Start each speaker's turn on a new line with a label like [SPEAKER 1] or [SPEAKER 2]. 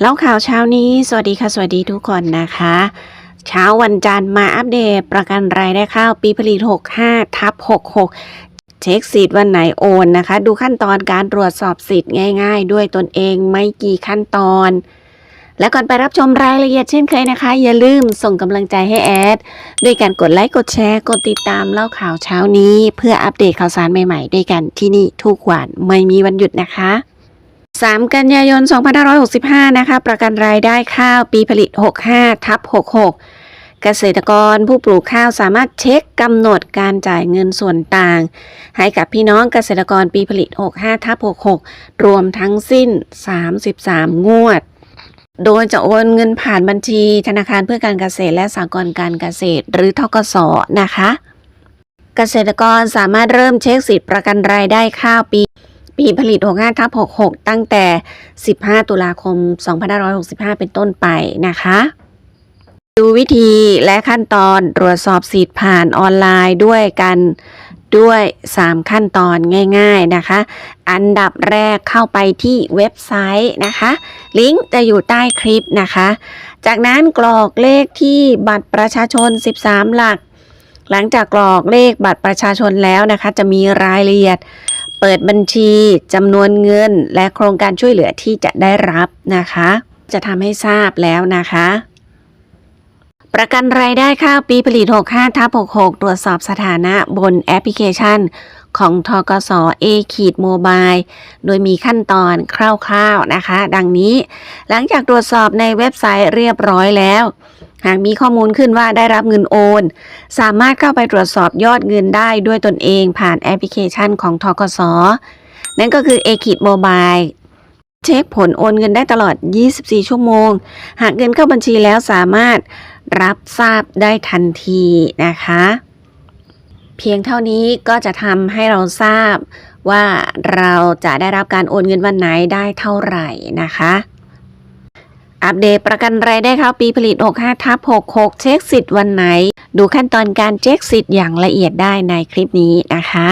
[SPEAKER 1] เล่าข่าวเช้านี้สวัสดีค่ะ สวัสดีทุกคนนะคะ เช้าวันจันทร์มาอัปเดตประกันรายได้ข้าวปีผลิต 65 ทับ 66 เช็คสิทธิ์วันไหนโอนนะคะ ดูขั้นตอนการตรวจสอบสิทธิ์ง่ายๆ ด้วยตนเองไม่กี่ขั้นตอน และก่อนไปรับชมรายละเอียดเช่นเคยนะคะ อย่าลืมส่งกำลังใจให้แอดด้วยการกดไลค์กดแชร์กดติดตามเล่าข่าวเช้านี้ เพื่ออัปเดตข่าวสารใหม่ๆ ด้วยกันที่นี่ทุกวันไม่มีวันหยุดนะคะ 3 กันยายน 2565 นะคะ ประกันรายได้ข้าวปีผลิต 65 ทับ 66 เกษตรกรผู้ปลูกข้าวสามารถเช็คกำหนดการจ่ายเงินส่วนต่าง ให้กับพี่น้องเกษตรกรปีผลิต 65 ทับ 66 รวมทั้งสิ้น 33 งวด โดยจะโอนเงินผ่านบัญชี ธนาคารเพื่อการเกษตรและสหกรณ์การเกษตร หรือทกสนะคะ เกษตรกรสามารถเริ่มเช็คสิทธิประกันรายได้ข้าวปี ปีผลิต 65ทับ66 ตั้งแต่ 15 ตุลาคม 2565 เป็นต้นไปนะคะ ดูวิธีและขั้นตอนตรวจสอบสิทธิ์ผ่านออนไลน์ด้วยกันด้วย 3 ขั้นตอนง่ายๆนะคะ อันดับแรกเข้าไปที่เว็บไซต์นะคะ ลิงก์จะอยู่ใต้คลิปนะคะ จากนั้นกรอกเลขที่บัตรประชาชน 13 หลัก หลังจากกรอกเลขบัตรประชาชนแล้วนะคะ จะมีรายละเอียด เปิดบัญชีจำนวนเงิน และโครงการช่วยเหลือที่จะได้รับนะคะ จะทำให้ทราบแล้วนะคะ ประกันรายได้ข้าวปีผลิต 65ทับ66 ตรวจสอบสถานะบนแอปพลิเคชัน ของทกส A ขีดโมบายโดยมีขั้นตอนคร่าวๆนะคะ ดังนี้ หลังจากตรวจสอบในเว็บไซต์เรียบร้อยแล้ว หากมีข้อมูลขึ้นว่าได้รับเงินโอน สามารถเข้าไปตรวจสอบยอดเงินได้ด้วยตนเองผ่านแอปพลิเคชันของทกส นั่นก็คือ a k i d Mobile เช็คผลโอนเงินได้ตลอด 24 ชั่วโมง หากเงินเข้าบัญชีแล้วสามารถรับทราบได้ทันทีนะคะ เพียงเท่านี้ก็จะทำให้เราทราบว่าเราจะได้รับการโอนเงินวันไหนได้เท่าไหร่นะคะ อัปเดตประกันรายได้ข้าปีผลิต 65ทับ66 เช็คสิทธิ์วันไหน ดูขั้นตอนการเช็คสิทธิ์อย่างละเอียดได้ในคลิปนี้นะคะ